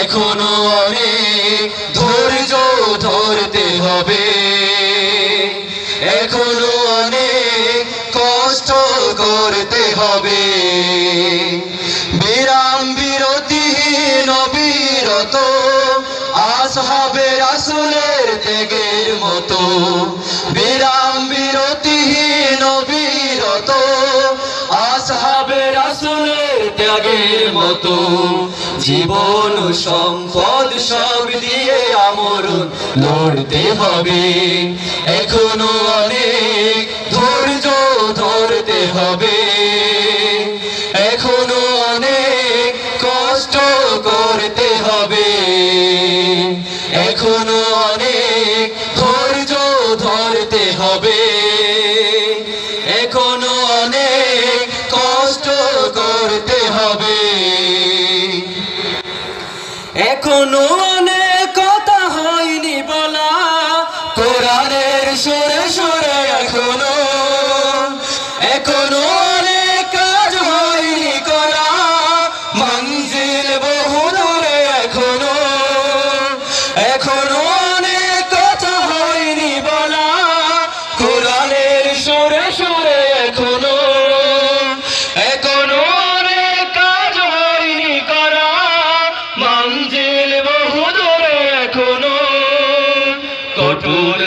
এখনও অনেক ধৈর্য ধরতে হবে। এখনও অনেক কষ্ট করতে হবে। বিরাম বিরতিহীন বিরত আসহাবে রাসুলের ত্যাগের মতো। বিরাম ত্যাগের মতো। জীবন সম্পদ সব দিয়ে আমরণ লড়তে হবে। এখনও অনেক ধৈর্য ধরতে হবে। এখনও অনেক কষ্ট করতে হবে। এখনও অনেক ধৈর্য ধরতে হবে। এখনও অনেক কথা হয়নি বলা। কোরআনের সরে সরে এখনও এখনও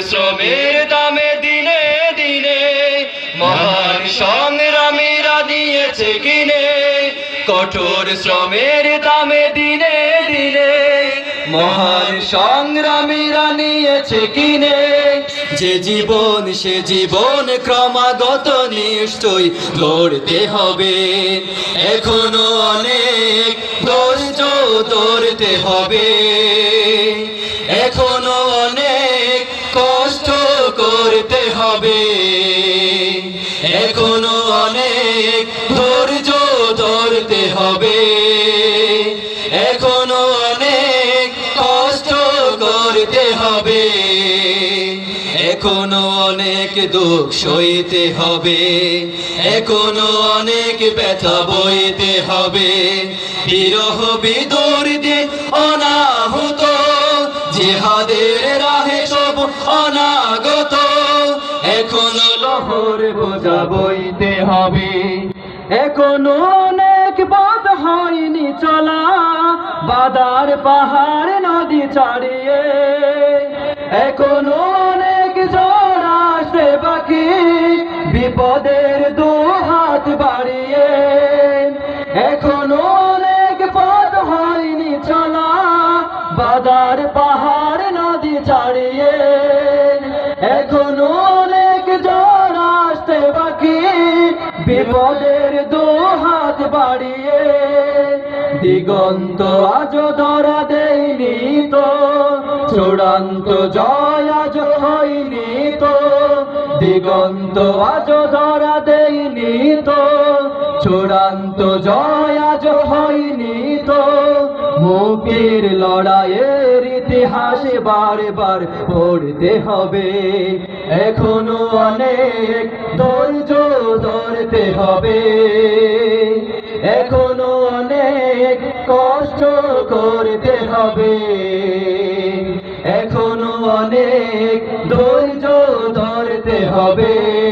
শ্রমের দামে দিনে দিনে মহান সংগ্রামীরা দিয়েছে কিনে। কঠোর শ্রমের দামে দিনে দিনে মহান সংগ্রামীরা নিয়েছে কিনে। যে জীবন, সে জীবন ক্রমাগত নিশ্চয় লড়তে হবে। এখনও অনেক ধৈর্য ধরতে হবে। এখনও করতে হবে। এখনও অনেক ধৈর্য ধরতে হবে। এখনও অনেক কষ্ট করতে হবে। এখনও অনেক দুঃখ সইতে হবে। এখনও অনেক ব্যথা বইতে হবে। বিরহ বিদুর দিন অনাহুত, জিহাদের রাহে এখনও লহর বোঝা বইতে হবে। এখনও অনেক বাদ হয়নি চলা, বাদার পাহাড় নদী ছাড়িয়ে এখনও অনেক ঝড় আসতে বাকি, বিপদের দু হাত বাড়িয়ে। এখনও অনেক পথ হয়নি চলা, বাদার পাহাড় বিপদের দু হাত বাড়িয়ে, দিগন্ত আজ ধরা দেয়নি তো, চূড়ান্ত জয় আজ হয়নি তো, দিগন্ত আজ ধরা দেয়নি তো, চূড়ান্ত জয় আজ হয়নি তো। মুখের লড়াইয়ের ইতিহাসে বারবার পড়তে হবে। এখনও অনেক ধৈর্য ধরতে হবে। এখনও অনেক কষ্ট করতে হবে। এখনও অনেক ধৈর্য ধরতে হবে।